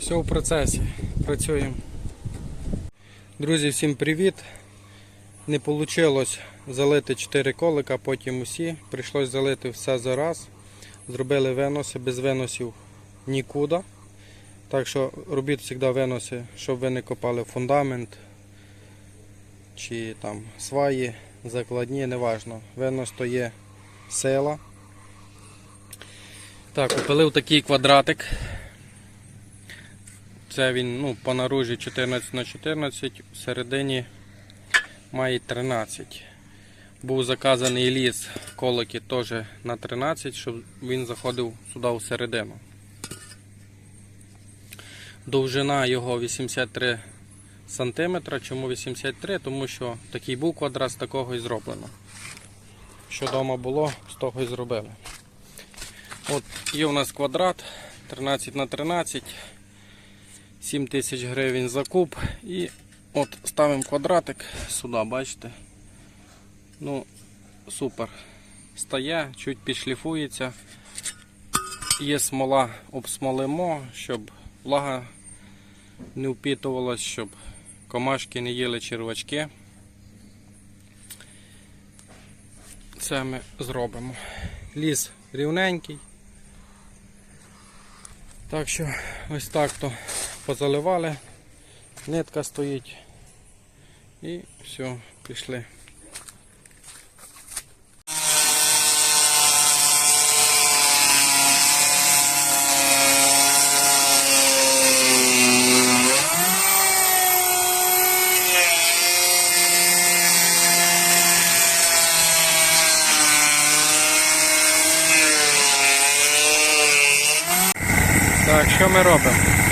Все в процесі. Працюємо. Друзі, всім привіт. Не вийшло залити 4 колика, потім усі. Прийшлось залити все за раз. Зробили виноси, без виносів нікуди. Так що робіть завжди виноси, щоб ви не копали фундамент чи там сваї, закладні, неважно. Винос то є сила. Так, опилив такий квадратик. Це він ну, по наружі 14 на 14, всередині має 13. Був заказаний ліс колики теж на 13, щоб він заходив сюди всередину. Довжина його 83 см. Чому 83? Тому що такий був квадрат, з такого і зроблено. Що вдома було, з того і зробили. От є у нас квадрат 13 на 13 7 тисяч гривень закуп. І от ставимо квадратик сюди, бачите? Ну, супер. Стає, чуть підшліфується. Є смола, обсмолимо, щоб влага не впітувалась, щоб комашки не їли червачки. Це ми зробимо. Ліс рівненький. Так що ось так то позаливали, нитка стоїть і все, пішли. Так, що ми робимо?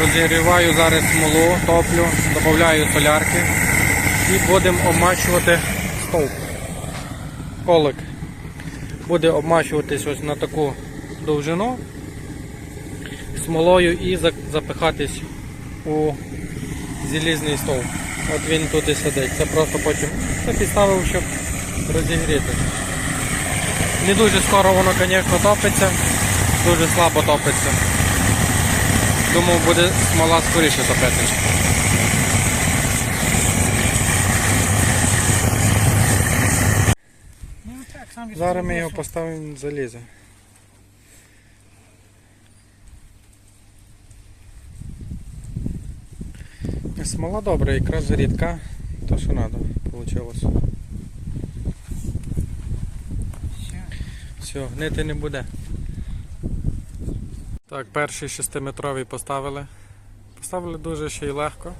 Розігріваю зараз смолу, топлю, додаю солярки і будемо обмачувати стовп. Колик буде обмачуватись ось на таку довжину смолою і запихатись у залізний стовп. От він тут і сидить. Це просто потім це підставив, щоб розігріти. Не дуже скоро воно, звісно, топиться, дуже слабо топиться. Думаю, буде смола скоріше від Зараз ми його поставимо залізе. Смола добра, якраз рідка, то що треба, вийшло. Все, гнити не буде. Так, перший 6-метровий поставили. Поставили дуже ще й легко.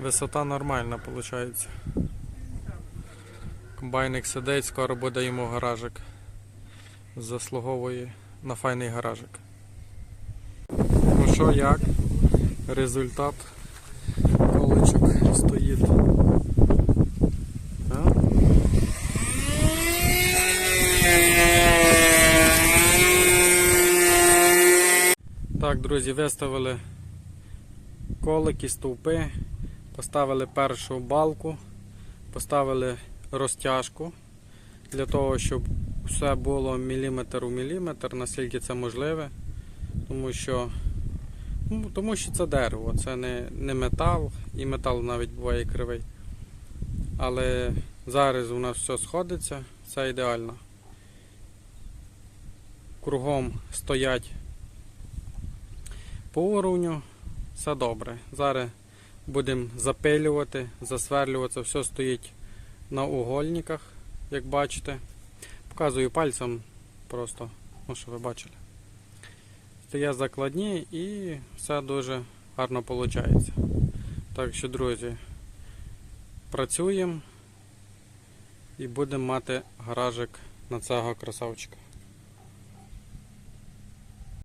Висота нормальна виходить. Комбайник сидить, скоро буде йому гаражик. Заслуговує на файний гаражик. Ну що, як? Результат. Так, друзі, виставили колики, стовпи, поставили першу балку, поставили розтяжку для того, щоб все було міліметр у міліметр, наскільки це можливе. Тому що, ну, тому що це дерево, це не, не метал, і метал навіть буває кривий. Але зараз у нас все сходиться, все ідеально. Кругом стоять по все добре. Зараз будемо запилювати, засверлювати, все стоїть на угольниках, як бачите. Показую пальцем просто, ну, що ви бачили. Стоять закладні і все дуже гарно виходить. Так що, друзі, працюємо і будемо мати гаражик на цього красавчика.